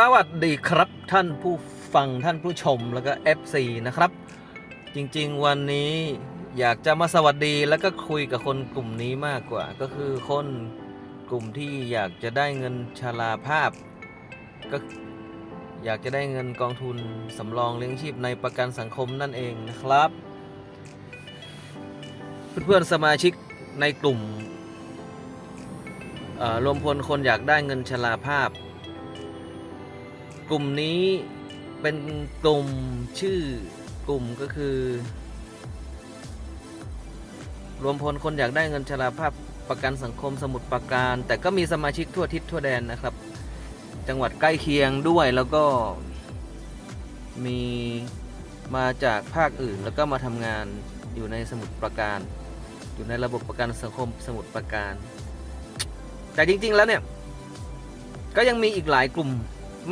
สวัสดีครับท่านผู้ฟังท่านผู้ชมแล้วก็ FC นะครับ จริงๆวันนี้อยากจะมาสวัสดีแล้วก็คุยกับคนกลุ่มนี้มากกว่า ก็คือคนกลุ่มที่อยากจะได้เงินชราภาพ ก็อยากจะได้เงินกองทุนสำรองเลี้ยงชีพในประกันสังคมนั่นเองนะครับ เพื่อนๆสมาชิกในกลุ่มรวมพลคนอยากได้เงินชราภาพ กลุ่มนี้เป็นกลุ่มชื่อกลุ่มก็คือ รวมพลคนอยากได้เงินชราภาพประกันสังคมสมุทรปราการ แต่ก็มีสมาชิกทั่วทิศทั่วแดนนะครับ จังหวัดใกล้เคียงด้วยแล้วก็มีมาจากภาคอื่น แล้วก็มาทำงานอยู่ในสมุทรปราการ อยู่ในระบบประกันสังคมสมุทรปราการ แต่จริง ๆ แล้วเนี่ย ก็ยังมีอีกหลายกลุ่ม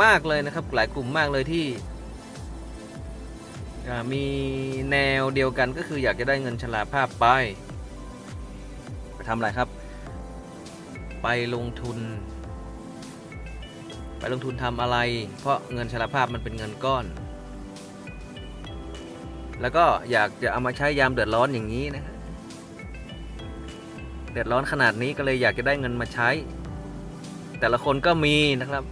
มากเลยนะครับ หลายกลุ่มมากเลยที่มีแนวเดียวกันก็คืออยากจะได้เงินชราภาพไปไปทำอะไรครับ ไปลงทุน ไปลงทุนทำอะไร เพราะเงินชราภาพมันเป็นเงินก้อน แล้วก็อยากจะเอามาใช้ยามเดือดร้อนอย่างนี้นะฮะเดือดร้อนขนาดนี้ก็เลยอยากจะได้เงินมาใช้ แต่ละคนก็มีนะครับ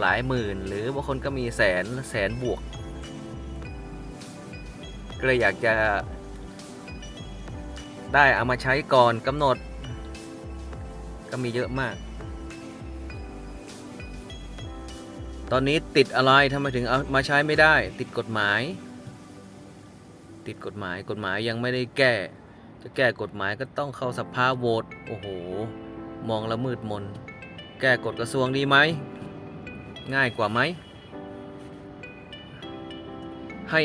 หลายหมื่น หรือบางคนก็มีแสนแสนบวก ก็เลยอยากจะได้เอามาใช้ก่อนกำหนด ก็มีเยอะมาก ตอนนี้ติดอะไรทำไมถึงเอามาใช้ไม่ได้ ติดกฎหมาย ติดกฎหมายกฎหมายยังไม่ได้แก้ จะแก้กฎหมายก็ต้องเข้าสภาโหวตโอ้โห มองละมืดมน แก้กฎกระทรวงดีไหม ง่ายกว่าไหม ให้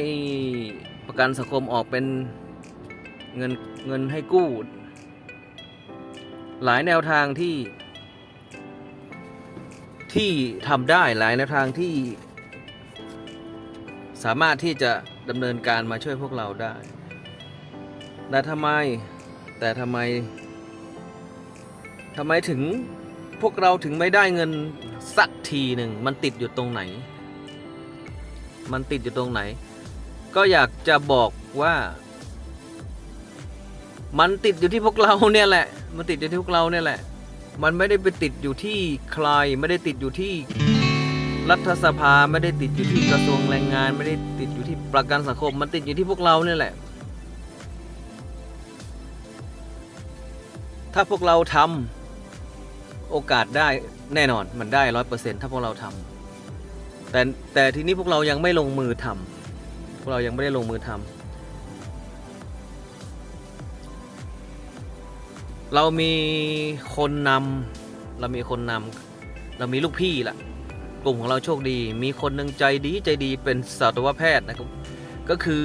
ประกันสังคมออกเป็นเงินเงินให้กู้ หลายแนวทางที่ ที่ทำได้หลายแนวทางที่ สามารถที่จะดำเนินการมาช่วยพวกเราได้ แต่ทำไม แต่ทำไมทำไมถึงพวกเราถึงไม่ได้เงิน สักทีหนึ่งมันติดอยู่ตรงไหน มันติดอยู่ตรงไหน ก็อยากจะบอกว่า มันติดอยู่ที่พวกเราเนี่ยแหละ มันติดอยู่ที่พวกเราเนี่ยแหละ มันไม่ได้ไปติดอยู่ที่ใคร ไม่ได้ติดอยู่ที่รัฐสภาไม่ได้ติดอยู่ที่กระทรวงแรงงาน ไม่ได้ติดอยู่ที่ประกันสังคม มันติดอยู่ที่พวกเราเนี่ยแหละ ถ้าพวกเราทำ โอกาสได้แน่นอนมันได้ร้อยเปอร์เซ็นต์ถ้าพวกเราทำแต่แต่ทีนี้พวกเรายังไม่ลงมือทำพวกเรายังไม่ได้ลงมือทำเรามีคนนำเรามีคนนำเรามีลูกพี่ล่ะ กลุ่มของเราโชคดี มีคนหนึ่งใจดีใจดีเป็นสัตวแพทย์นะครับก็คือ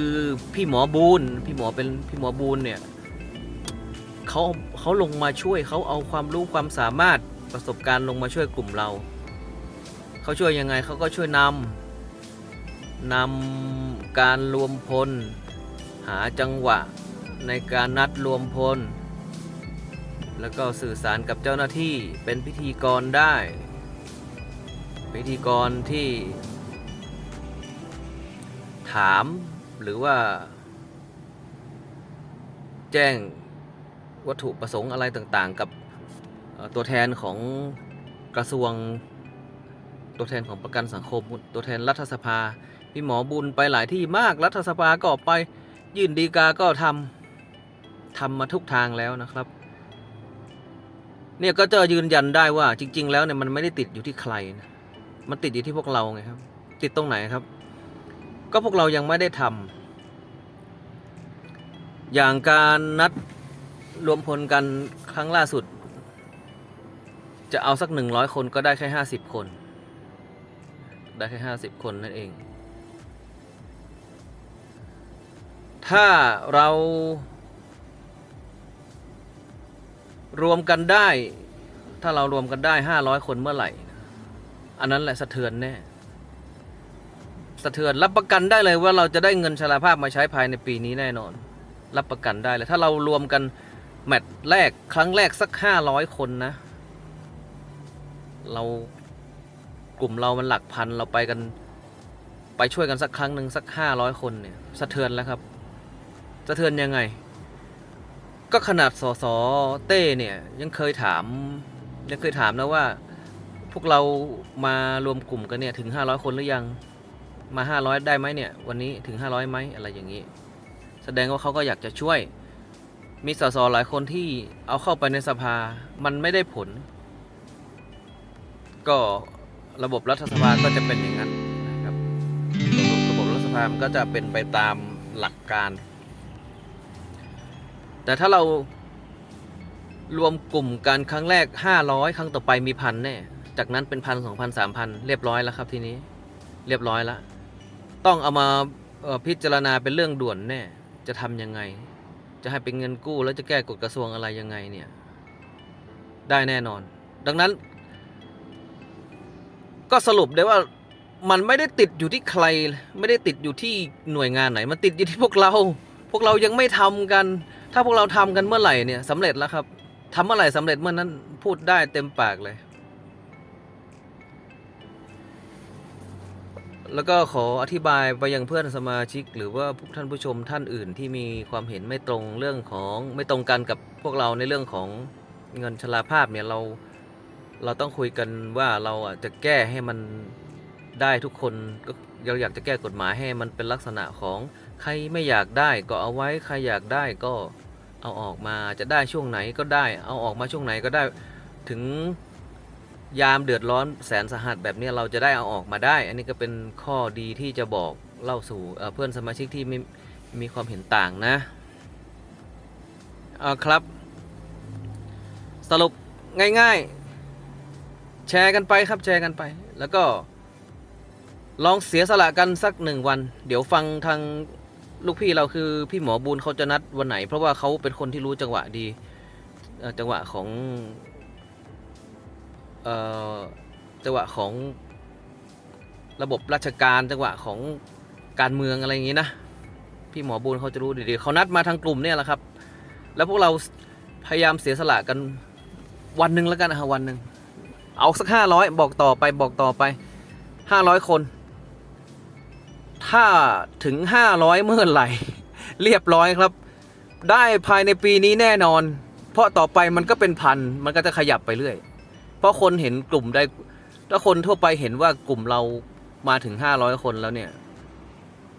พี่หมอบูนพี่หมอเป็นพี่หมอบูนเนี่ยเขาเขาลงมาช่วยเขาเอาความรู้ความสามารถ ประสบการณ์ลงมาช่วยกลุ่มเรา เขาช่วยยังไงเขาก็ช่วยนำนำการรวมพล หาจังหวะในการนัดรวมพล แล้วก็สื่อสารกับเจ้าหน้าที่เป็นพิธีกรได้ พิธีกรที่ ถามหรือว่า แจ้งวัตถุประสงค์อะไรต่างๆ กับ ตัวแทนของกระทรวง ตัวแทนของประกันสังคม ตัวแทนรัฐสภา พี่หมอบุญไปหลายที่มากรัฐสภาก็ไปยื่นดีกาก็ทำทำมาทุกทางแล้วนะครับ เนี่ยก็จะยืนยันได้ว่าจริง ๆ แล้วเนี่ยมันไม่ได้ติดอยู่ที่ใครนะมันติดอยู่ที่พวกเราไงครับ ติดตรงไหนครับ ก็พวกเรายังไม่ได้ทำอย่างการนัดรวมพลกันครั้งล่าสุด จะเอาสักหนึ่งร้อยคนก็ได้แค่ห้าสิบคน ได้แค่ห้าสิบคนนั่นเอง ถ้าเรา รวมกันได้ ถ้าเรารวมกันได้ห้าร้อยคนเมื่อไหร่ อันนั้นแหละสะเทือนแน่สะเทือนรับประกันได้เลยว่าเราจะได้เงินชราภาพมาใช้ภายในปีนี้แน่นอน รับประกันได้เลยถ้าเรารวมกันแมตช์แรกครั้งแรกสักห้าร้อยคนนะ เรากลุ่มเรามันหลักพันเราไปกัน ไปช่วยกันสักครั้งหนึ่งสักห้าร้อยคนเนี่ยสะเทือนแล้วครับสะเทือนยังไง ก็ขนาดสสเต้เนี่ยยังเคยถามยังเคยถามนะว่า พวกเรามารวมกลุ่มกันเนี่ยถึงห้าร้อยคนหรือยังมาห้าร้อยได้ไหมเนี่ย วันนี้ถึงห้าร้อยไหมอะไรอย่างนี้ แสดงว่าเขาก็อยากจะช่วยมีสสหลายคนที่เอาเข้าไปในสภา มันไม่ได้ผล ก็ระบบรัฐสภาก็จะเป็นอย่างนั้นนะครับระบบรัฐสภามันก็จะเป็นไปตามหลักการ แต่ถ้าเรารวมกลุ่มกันครั้งแรก 500 ครั้งต่อไปมีพันแน่ จากนั้นเป็นพันสองพันสามพันเรียบร้อยแล้วครับทีนี้เรียบร้อยแล้ว ต้องเอามาพิจารณาเป็นเรื่องด่วนแน่ จะทำยังไง จะให้เป็นเงินกู้แล้วจะแก้กฎกระทรวงอะไรยังไงเนี่ย ได้แน่นอน ดังนั้น ก็สรุปได้ว่ามันไม่ได้ติดอยู่ที่ใคร ไม่ได้ติดอยู่ที่หน่วยงานไหน มันติดอยู่ที่พวกเรา พวกเรายังไม่ทำกัน ถ้าพวกเราทำกันเมื่อไหร่เนี่ยสำเร็จแล้วครับทำเมื่อไหร่สำเร็จเมื่อนั้นพูดได้เต็มปากเลย แล้วก็ขออธิบายไปยังเพื่อนสมาชิก หรือว่าพวกท่านผู้ชมท่านอื่นที่มีความเห็นไม่ตรงเรื่องของไม่ตรงกันกับพวกเราในเรื่องของเงินชราภาพเนี่ยเรา เราต้องคุยกันว่าเราอะจะแก้ให้มันได้ทุกคนก็เราอยากจะแก้กฎหมายให้มันเป็นลักษณะของใครไม่อยากได้ก็เอาไว้ใครอยากได้ก็เอาออกมาจะได้ช่วงไหนก็ได้ เอาออกมาช่วงไหนก็ได้ ถึงยามเดือดร้อนแสนสาหัสแบบนี้เราจะได้เอาออกมาได้ อันนี้ก็เป็นข้อดีที่จะบอกเล่าสู่เอ่อเพื่อนสมาชิกที่มีมีความเห็นต่างนะเอาครับ สรุปง่าย ๆ แชร์กันไปครับแชร์กันไป แล้วก็ ลองเสียสละกันสักหนึ่งวัน เดี๋ยวฟังทางลูกพี่เราคือพี่หมอบูลเขาจะนัดวันไหน เพราะว่าเขาเป็นคนที่รู้จังหวะดีจังหวะของเอ่อจังหวะของระบบราชการจังหวะของการเมืองอะไรอย่างนี้นะพี่หมอบูลเขาจะรู้ดีๆเขานัดมาทางกลุ่มเนี่ยแหละครับ แล้วพวกเราพยายามเสียสละกันวันหนึ่งแล้วกันนะฮะวันหนึ่ง เอาสักห้าร้อยบอกต่อไปบอกต่อไปห้าร้อยคน ถ้าถึงห้าร้อยเมื่อไหร่ เรียบร้อยครับ ได้ภายในปีนี้แน่นอน เพราะต่อไปมันก็เป็นพันมันก็จะขยับไปเรื่อย เพราะคนเห็นกลุ่มได้ถ้าคนทั่วไปเห็นว่ากลุ่มเรามาถึงห้าร้อยคนแล้วเนี่ย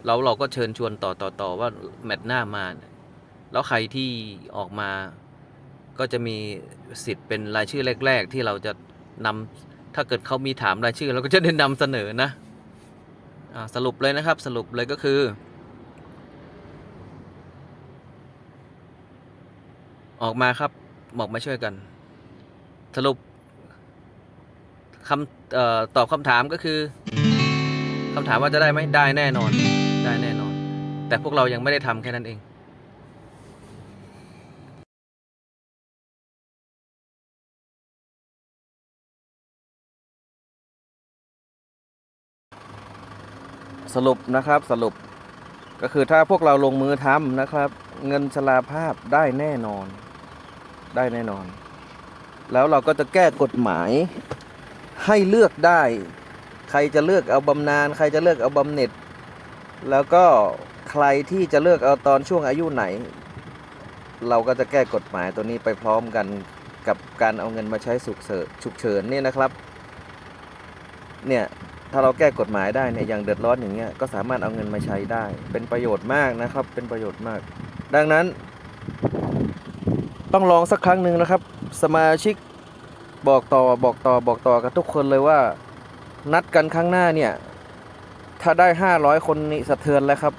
เราเราก็เชิญชวนต่อต่อต่อว่าแมตช์หน้ามา แล้วใครที่ออกมาก็จะมีสิทธิ์เป็นรายชื่อแรก ๆ ที่เราจะ นำถ้าเกิดเขามีถามรายชื่อเราก็จะได้นำเสนอนะอสรุปเลยนะครับสรุปเลยก็คือออกมาครับออกมาช่วยกัน สรุปคำออตอบคำถามก็คือคำถามว่าจะได้ไหมได้แน่นอน ได้แน่นอน แต่พวกเรายังไม่ได้ทำแค่นั้นเอง สรุปนะครับสรุปก็คือถ้าพวกเราลงมือทำนะครับ เงินชราภาพได้แน่นอน ได้แน่นอน แล้วเราก็จะแก้กฎหมาย ให้เลือกได้ ใครจะเลือกเอาบำนาญใครจะเลือกเอาบำเหน็จ แล้วก็ใครที่จะเลือกเอาตอนช่วงอายุไหน เราก็จะแก้กฎหมายตัวนี้ไปพร้อมกันกับการเอาเงินมาใช้สุกเสริฉุกเฉินเนี่ยนะครับ เนี่ย ถ้าเราแก้กฎหมายได้เนี่ยอย่างเดือดร้อนอย่างเงี้ยก็สามารถเอาเงินมาใช้ได้ เป็นประโยชน์มากนะครับ เป็นประโยชน์มาก ดังนั้น ต้องลองสักครั้งหนึ่งนะครับ สมาชิกบอกต่อบอกต่อบอกต่อกับทุกคนเลยว่า นัดกันครั้งหน้าเนี่ย ถ้าได้ 500 คนนี่สะเทือนแล้วครับ